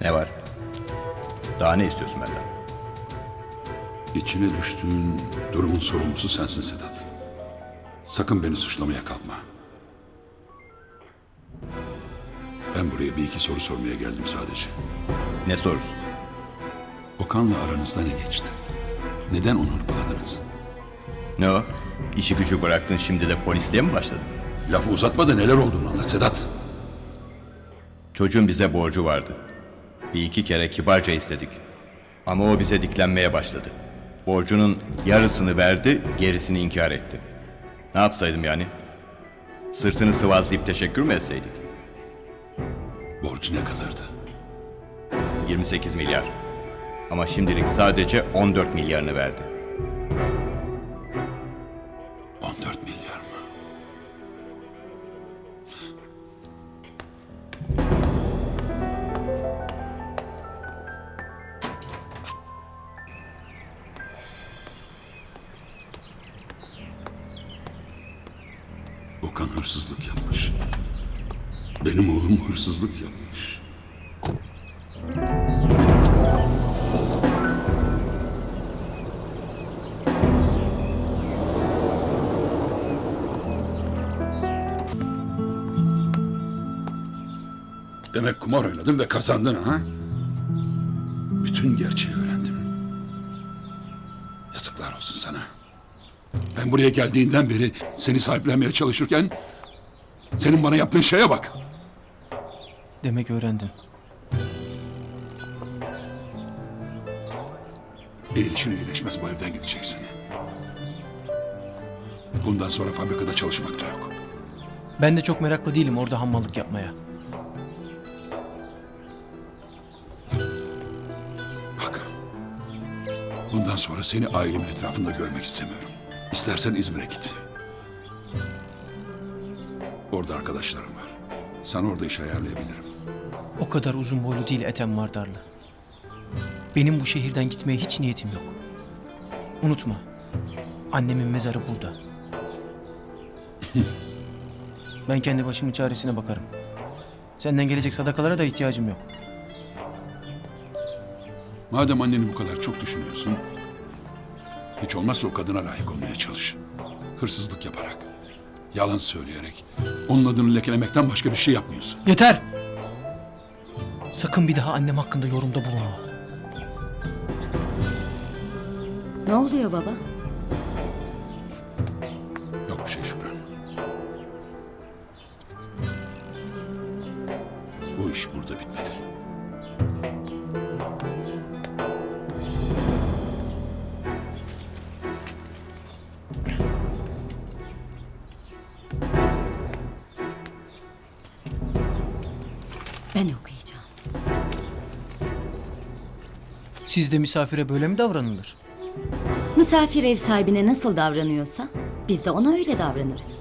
Ne var? Daha ne istiyorsun benden? İçine düştüğün durumun sorumlusu sensin Sedat. Sakın beni suçlamaya kalkma. Ben buraya bir iki soru sormaya geldim sadece. Ne sorusu? Okan'la aranızda ne geçti? Neden onu hırpaladınız? Ne o? İşi gücü bıraktın şimdi de polisliğe mi başladın? Lafı uzatma da neler olduğunu anlat Sedat. Çocuğun bize borcu vardı. Bir iki kere kibarca istedik. Ama o bize diklenmeye başladı. Borcunun yarısını verdi, gerisini inkar etti. Ne yapsaydım yani? Sırtını sıvazlayıp teşekkür mü etseydik? Borcu ne kadardı? 28 milyar. Ama şimdilik sadece 14 milyarını verdi. 14 milyar mı? Okan hırsızlık yapmış. Benim oğlum hırsızlık yapmış. Demek kumar oynadın ve kazandın ha? Bütün gerçeği öğrendim. Yazıklar olsun sana. Ben buraya geldiğinden beri seni sahiplenmeye çalışırken senin bana yaptığın şeye bak. Demek öğrendin. İyileşir iyileşmez bu evden gideceksin. Bundan sonra fabrikada çalışmak da yok. Ben de çok meraklı değilim orada hammallık yapmaya. Bundan sonra seni ailemin etrafında görmek istemiyorum. İstersen İzmir'e git. Orada arkadaşlarım var. Sana orada iş ayarlayabilirim. O kadar uzun boylu değil Ethem Vardarlı. Benim bu şehirden gitmeye hiç niyetim yok. Unutma. Annemin mezarı burada. ben kendi başımın çaresine bakarım. Senden gelecek sadakalara da ihtiyacım yok. Madem anneni bu kadar çok düşünüyorsun, hiç olmazsa o kadına layık olmaya çalış. Hırsızlık yaparak, yalan söyleyerek, onun adını lekelemekten başka bir şey yapmıyorsun. Yeter! Sakın bir daha annem hakkında yorumda bulunma. Ne oluyor baba? Yok bir şey Şükran. Bu iş burada bitmedi. Ben okuyacağım. Sizde misafire böyle mi davranılır? Misafir ev sahibine nasıl davranıyorsa biz de ona öyle davranırız.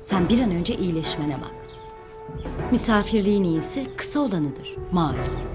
Sen bir an önce iyileşmene bak. Misafirliğin iyisi kısa olanıdır malum.